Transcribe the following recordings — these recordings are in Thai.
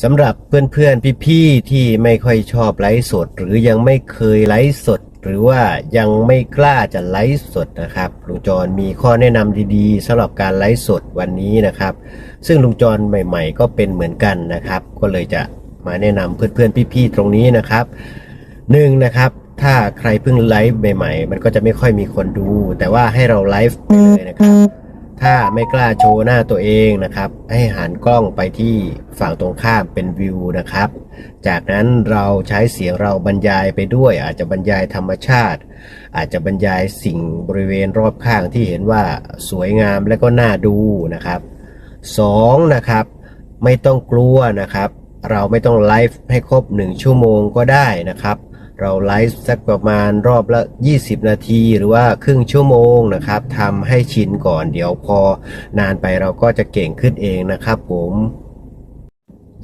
สำหรับเพื่อนๆ พี่ๆ ที่ไม่ค่อยชอบไลฟ์สด หรือยังไม่เคยไลฟ์สด หรือว่ายังไม่กล้าจะไลฟ์สดนะครับลุงจรมีข้อแนะนำดีๆสำหรับการไลฟ์สดวันนี้นะครับ ซึ่งลุงจรใหม่ ๆ ก็เป็นเหมือนกันนะครับ ก็เลยจะมาแนะนำเพื่อนๆ พี่ๆ ตรงนี้นะครับหนึ่งนะครับถ้าใครเพิ่งไลฟ์ใหม่ๆ มันก็จะไม่ค่อยมีคนดู แต่ว่าให้เราไลฟ์ไปเลยนะครับ ถ้าไม่กล้าโชว์หน้าตัวเองนะครับ ให้หันกล้องไปที่ฝั่งตรงข้ามเป็นวิวนะครับ จากนั้นเราใช้เสียงเราบรรยายไปด้วย อาจจะบรรยายธรรมชาติ อาจจะบรรยายสิ่งบริเวณรอบข้างที่เห็นว่าสวยงามและก็น่าดูนะครับสองนะครับไม่ต้องกลัวนะครับ เราไม่ต้องไลฟ์ให้ครบ 1 ชั่วโมงก็ได้นะครับ เราไลฟ์สักประมาณรอบละ 20 นาที หรือว่าครึ่งชั่วโมงนะครับทำให้ชินก่อนเดี๋ยวพอนานไปเราก็จะเก่งขึ้นเองนะครับผม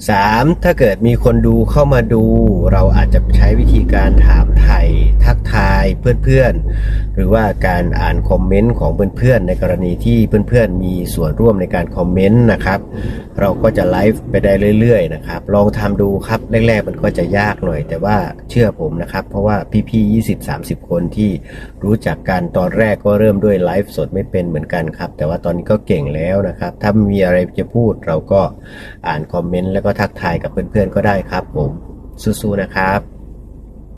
3. ถ้าเกิดมีคนดูเข้ามาดู เราอาจจะใช้วิธีการถามไถ่ทักทาย เพื่อนๆ หรือว่าการอ่านคอมเมนต์ของเพื่อนๆ ในกรณีที่เพื่อนๆ มีส่วนร่วมในการคอมเมนต์นะครับ เราก็จะไลฟ์ไปได้เรื่อยๆ นะครับ ลองทำดูครับแรกๆ มันก็จะยากหน่อย แต่ว่าเชื่อผมนะครับ เพราะว่าพี่ๆ 20-30 คนที่รู้จักกันตอนแรกก็เริ่มด้วยไลฟ์สดไม่เป็นเหมือนกันครับ แต่ว่าตอนนี้ก็เก่งแล้วนะครับ ถ้ามีอะไรจะพูดเราก็อ่านคอมเมนต์แล้วก็ทักทายกับเพื่อนๆ ก็ได้ครับผมสู้ๆนะครับ